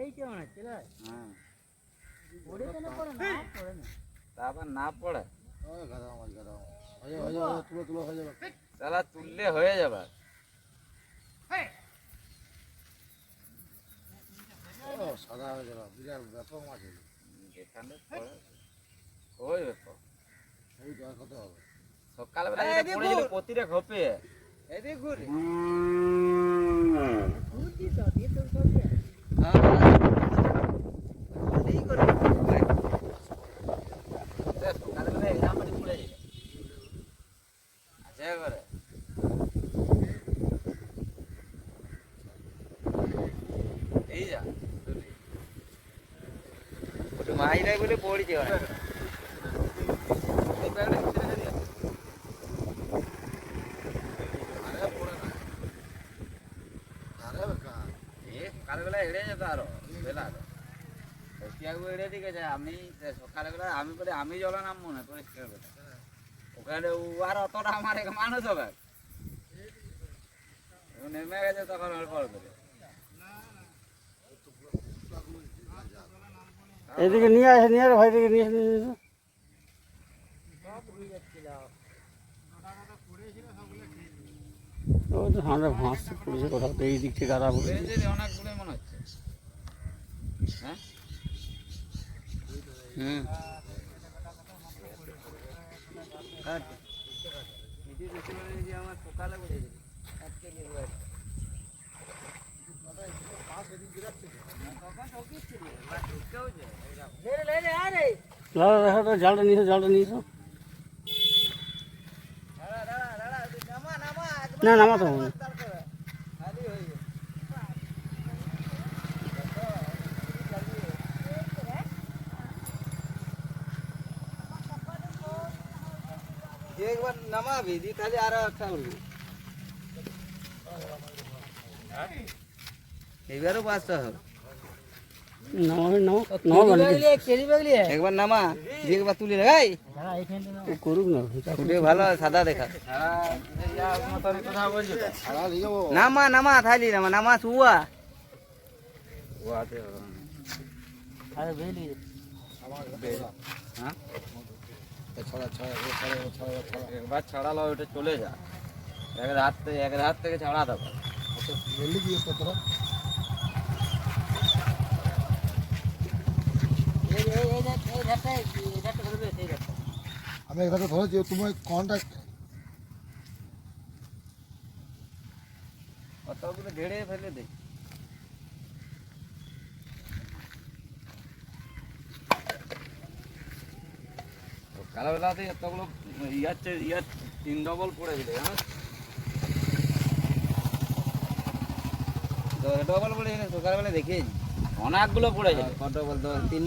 এই কেমন আছে হ্যাঁ। পড়ে কেন পড়ে? না পড়ে না। তারপর না পড়ে। হয়ে হয়ে হয়ে তুললে হয়ে যাবে। সাদা হয়ে গেল। বিরাট ব্যাপক মাছ হলো। ওই ব্যাপার এই কত হবে? সকালবেলা প্রতিটা দিয়ে তো করবে সকালবেলা এক্সাম বাড়ি পড়েছিল আছে করে এই ওটা মাইরাই বলে পড়ে না বেকার এ সকালবেলা এড়ে যেত আরও বেলা আরও টিয়াগু এড়ে দিকে যায় আমি সকালবেলা আমি বলে আমি জল নামবো না পরিষ্কার করে ওখানে ও আর অতটা আমার এক মানুষ হবে নেমে গেছে তখন অল্প করে এদিকে নিয়ে আসে নিয়ে আসে ভাই দিকে নিয়ে ও তো সামনে ভাঁজ পড়েছে কোথাও তো এই দিক থেকে গাদা পড়েছে অনেকগুলো মনে হচ্ছে। হ্যাঁ? হুম। আমার সকালে বুঝেছি আজকে নিয়ে যাই লে লে লে আরে দাদা দেখা তো জালটা নিয়ে এসো, জালটা নিয়ে এসো। না নামাতে হবে না একবার নামাবি দি তাহলে আরও একটা করবি এবারও পাঁচটা হবে নামাবে নামা নামাবে না বাগলি কেরি বাগলি একবার নামা দিয়ে একবার তুলে লাগাই। দাঁড়া এইখানটা না ও করুক না ভালো সাদা দেখা। সারা নিয়ে যাব নামা নামা থালি নামা নামা শুয়া। আরে বেলি। হ্যাঁ? ছড়া ছড়া ও ছড়া ও ছড়া ও ছড়া। একবার ছাড়ালো ওটা চলে যা। এক রাত থেকে এক রাত থেকে ছাড়া দেবো মেলি গিয়ে তোরা এই এই এই দেখ, এই ধারটা এই ধারটা ধরবে এই ধারটা আমি এখানে ধরেছি তুমি কন্ট্যাক্ট কতগুলো ফেলে এতগুলো ইয়ার ইয়ার তিন ডবল পড়ে দিলে জানো? ডবল পড়ে সকালবেলা দেখেছি অনেকগুলো পড়েছে কত বলতো তিন